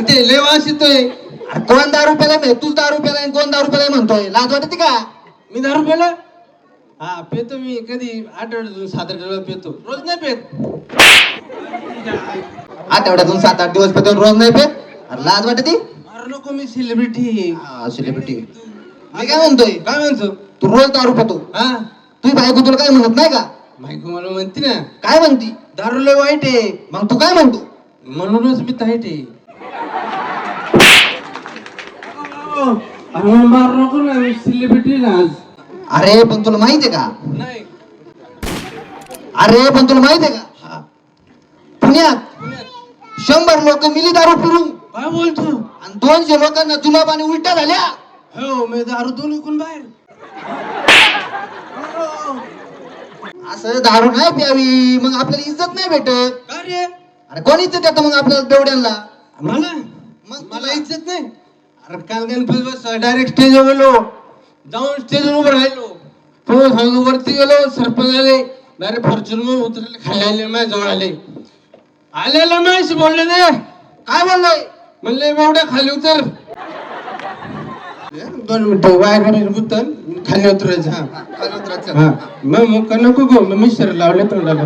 आणि ते लय वास येतोय. कोण दहा रुपयाला आहे? तूच दहा रुपयाला आहे, कोण दहा रुपयाला म्हणतोय. लाज वाटते का? मी दहा रुपयाला? हा पितो मी. कधी आठवड्यातून सात आठ वेळा पितो. रोज नाही पित. आठवड्यातून सात आठ दिवस पेतो रोज नाही पेत. अरे लाज वाटते? अरे नको मी सेलिब्रिटी सेलिब्रिटी मी काय म्हणतोय? काय म्हणतो? तू रोज दारू पेतो. हा? तुझी बायको तुला काय म्हणत नाही का? बायको मला म्हणते ना काय म्हणती? दारू लय वाईट आहे. मग तू काय म्हणतो? म्हणूनच मी ताईट आहे. अरे मार नको ना मी सेलिब्रिटी ना आज अरे पण तुला माहीत आहे का? नाही. अरे पण तुला माहीत आहे का? हा. पुण्यात शंभर लोक मिली दारू पिरून काय बोलतो? आणि दोनशे लोकांना जुलाब आणि उलट्या झाल्या. हो मी दारू दोन विकून बाहेर. असं दारू नाही प्यावी मग आपल्याला इज्जत नाही भेटत. काय रे? अरे कोण इज्जत देतं मग आपल्याला बेवड्यांना मला? मग मला इज्जत नाही. अरे काल गणपती बस डायरेक्ट स्टेजवर गेलो. जाऊन स्टेजवर उभं राहिलो. तो सांगू वरती गेलो सरपंच आले. डायरेक्ट फॉर्च्युनर उतरले खाली आले जवळ आले. आलेला मॅच बोलले ते काय बोललोय? म्हणले एवढ्या खाली उतर. दोन मिनिटं करायचं उतर खाली उतरायचं हा. खाली उतरायचं. हा. मग मुका नको गो मग मिस्टर लावले तोंडाला.